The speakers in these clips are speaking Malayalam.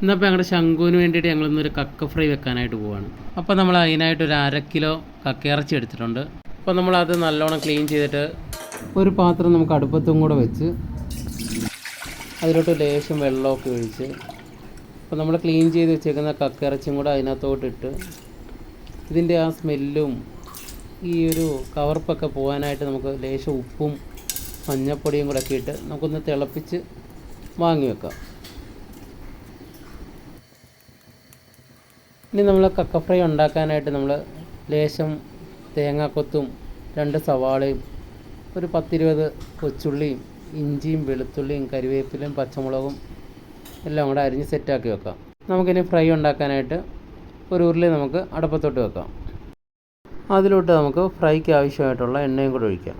ഇന്നപ്പോൾ ഞങ്ങളുടെ ശംഖുവിന് വേണ്ടിയിട്ട് ഞങ്ങൾ ഇന്നൊരു കക്ക ഫ്രൈ വെക്കാനായിട്ട് പോവാണ്. അപ്പോൾ നമ്മൾ അതിനായിട്ട് ഒരു അര കിലോ കക്കയിറച്ചി എടുത്തിട്ടുണ്ട്. അപ്പോൾ നമ്മൾ അത് നല്ലോണം ക്ലീൻ ചെയ്തിട്ട് ഒരു പാത്രം നമുക്ക് അടുപ്പത്തും കൂടെ വെച്ച് അതിലോട്ട് ലേശം വെള്ളമൊക്കെ ഒഴിച്ച് അപ്പോൾ നമ്മൾ ക്ലീൻ ചെയ്ത് വെച്ചേക്കുന്ന കക്കയിറച്ചിയും കൂടെ അതിനകത്തോട്ടിട്ട് ഇതിന്റെ ആ സ്മെല്ലും ഈ ഒരു കവർപ്പൊക്കെ പോകാനായിട്ട് നമുക്ക് ലേശം ഉപ്പും മഞ്ഞപ്പൊടിയും കൂടെ ഒക്കെ ഇട്ട് നമുക്കൊന്ന് തിളപ്പിച്ച് വാങ്ങി വെക്കാം. ഇനി നമ്മൾ കക്ക ഫ്രൈ ഉണ്ടാക്കാനായിട്ട് നമ്മൾ ലേശം തേങ്ങാക്കൊത്തും രണ്ട് സവാളയും ഒരു പത്തിരുപത് കൊച്ചുള്ളിയും ഇഞ്ചിയും വെളുത്തുള്ളിയും കരിവേപ്പിലയും പച്ചമുളകും എല്ലാം കൂടെ അരിഞ്ഞ് സെറ്റാക്കി വെക്കാം. നമുക്കിനി ഫ്രൈ ഉണ്ടാക്കാനായിട്ട് ഒരു ഉരുളി നമുക്ക് അടപ്പത്തോട്ട് വെക്കാം. അതിലോട്ട് നമുക്ക് ഫ്രൈക്ക് ആവശ്യമായിട്ടുള്ള എണ്ണയും കൂടെ ഒഴിക്കാം.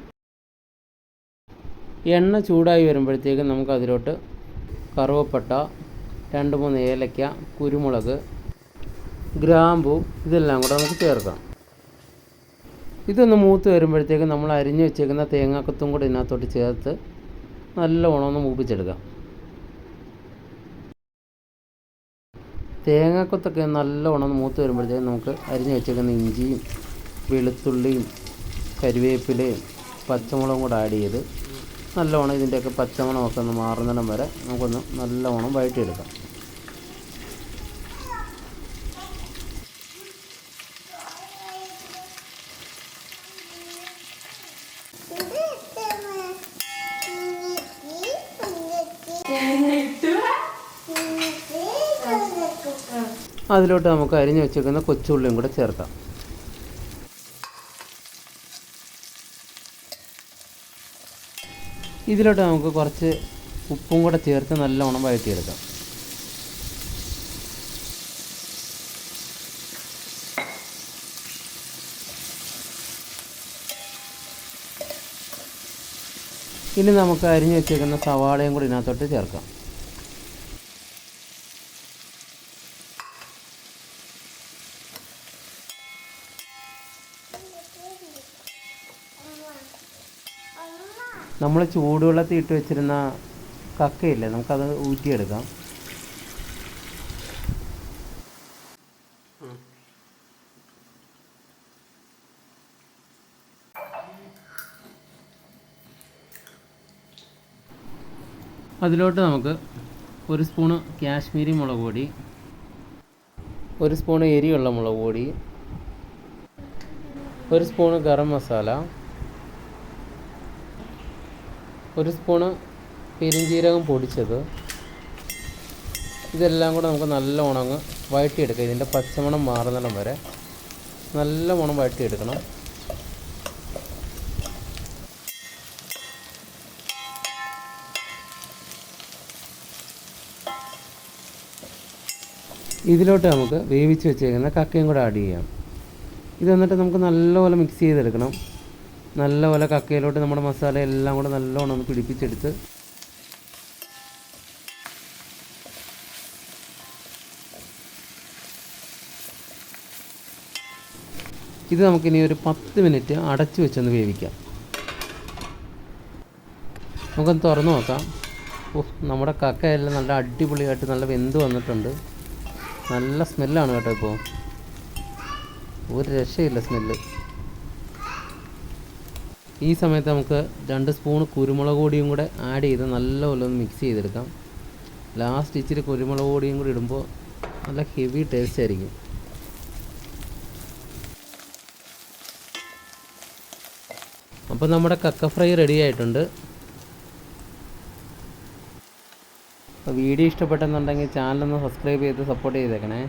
എണ്ണ ചൂടായി വരുമ്പോഴത്തേക്കും നമുക്ക് അതിലോട്ട് കറുവപ്പട്ട രണ്ട് മൂന്ന് ഏലക്ക കുരുമുളക് ഗ്രാമ്പു ഇതെല്ലാം കൂടെ നമുക്ക് ചേർക്കാം. ഇതൊന്ന് മൂത്ത് വരുമ്പോഴത്തേക്കും നമ്മൾ അരിഞ്ഞു വെച്ചേക്കുന്ന തേങ്ങാക്കത്തും കൂടെ ഇതിനകത്തോട്ട് ചേർത്ത് നല്ലവണ്ണം ഒന്ന് മൂപ്പിച്ചെടുക്കാം. തേങ്ങാക്കൊത്തൊക്കെ ഒന്ന് മൂത്ത് വരുമ്പോഴത്തേക്കും നമുക്ക് അരിഞ്ഞു വെച്ചേക്കുന്ന ഇഞ്ചിയും വെളുത്തുള്ളിയും കരിവേപ്പിലയും പച്ചമുളകും കൂടെ ആഡ് ചെയ്ത് നല്ലവണ്ണം ഇതിന്റെയൊക്കെ പച്ചമണമൊക്കെ ഒന്ന് മാറുന്നിടം വരെ നമുക്കൊന്ന് നല്ലവണ്ണം വഴറ്റിയെടുക്കാം. അതിലോട്ട് നമുക്ക് അരിഞ്ഞു വെച്ചേക്കുന്ന കൊച്ചുള്ളിയും കൂടെ ചേർക്കാം. ഇതിലോട്ട് നമുക്ക് കുറച്ച് ഉപ്പും കൂടെ ചേർത്ത് നല്ലവണ്ണം വഴറ്റിയെടുക്കാം. ഇനി നമുക്ക് അരിഞ്ഞു വെച്ചേക്കുന്ന സവാളയും കൂടി ഇതിനകത്തോട്ട് ചേർക്കാം. നമ്മൾ ചൂടുവെള്ളത്തിൽ ഇട്ട് വെച്ചിരുന്ന കക്കയില്ലേ നമുക്കത് ഊറ്റിയെടുക്കാം. അതിലോട്ട് നമുക്ക് ഒരു സ്പൂണ് കാശ്മീരി മുളക് പൊടി ഒരു സ്പൂണ് എരിയുള്ള മുളക് പൊടി ഒരു സ്പൂണ് ഗരം മസാല ഒരു സ്പൂണ് പെരുംജീരകം പൊടിച്ചത്. ഇതെല്ലാം കൂടെ നമുക്ക് നല്ലോണം അങ്ങ് വഴറ്റിയെടുക്കാം. ഇതിന്റെ പച്ചമണം മാറുന്നിടം വരെ നല്ലവണ്ണം വഴറ്റിയെടുക്കണം. ഇതിലോട്ട് നമുക്ക് വേവിച്ച് വെച്ചേക്കുന്ന കക്കയും കൂടെ ആഡ് ചെയ്യാം. ഇത് എന്നിട്ട് നമുക്ക് നല്ലപോലെ മിക്സ് ചെയ്തെടുക്കണം. നല്ലപോലെ കക്കയിലോട്ട് നമ്മുടെ മസാല എല്ലാം കൂടെ നല്ലോണം ഒന്ന് പിടിപ്പിച്ചെടുത്ത് ഇത് നമുക്കിനി ഒരു പത്ത് മിനിറ്റ് അടച്ചു വെച്ചൊന്ന് വേവിക്കാം. നമുക്കൊന്ന് തുറന്നു നോക്കാം. ഓ നമ്മുടെ കക്കയെല്ലാം നല്ല അടിപൊളിയായിട്ട് നല്ല വെന്ത് വന്നിട്ടുണ്ട്. നല്ല സ്മെല്ലാണ് കേട്ടോ ഇപ്പോൾ ഒരു രക്ഷയില്ല സ്മെല്ല്. ഈ സമയത്ത് നമുക്ക് രണ്ട് സ്പൂൺ കുരുമുളക് പൊടിയും കൂടെ ആഡ് ചെയ്ത് നല്ലപോലെ ഒന്ന് മിക്സ് ചെയ്തെടുക്കാം. ലാസ്റ്റ് ഇച്ചിരി കുരുമുളക് പൊടിയും കൂടി ഇടുമ്പോൾ നല്ല ഹെവി ടേസ്റ്റ് ആയിരിക്കും. അപ്പോൾ നമ്മുടെ കക്ക ഫ്രൈ റെഡി ആയിട്ടുണ്ട്. വീഡിയോ ഇഷ്ടപ്പെട്ടെന്നുണ്ടെങ്കിൽ ചാനലൊന്ന് സബ്സ്ക്രൈബ് ചെയ്ത് സപ്പോർട്ട് ചെയ്തേക്കണേ.